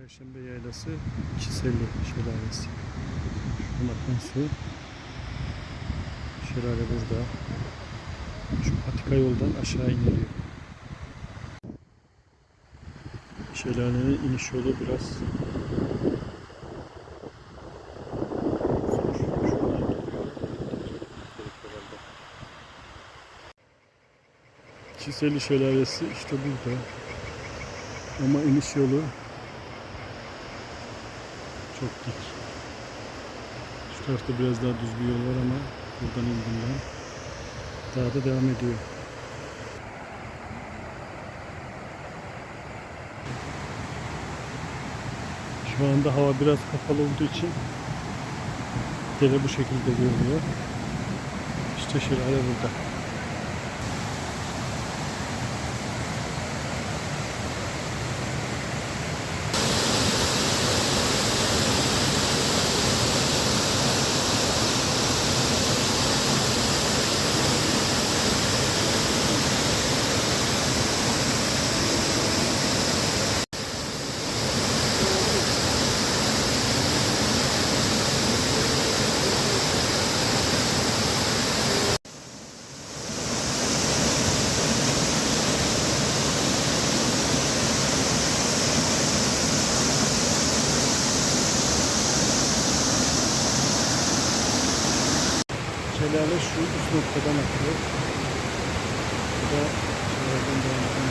Perşembe Yaylası Kiselli Şelalesi. Akan su. Şelale burada. Şu patika yoldan aşağı iniliyor. Şelalenin iniş yolu biraz. Kiselli Şelalesi işte burada. Ama iniş yolu çok dik. Şu tarafta biraz daha düz bir yol var ama buradan indim ben. Daha da devam ediyor. Şu anda hava biraz kapalı olduğu için dere bu şekilde görünüyor. İşte şelale burada. Şelale şu üst noktadan akıyor. Bu da şelaleden devam eden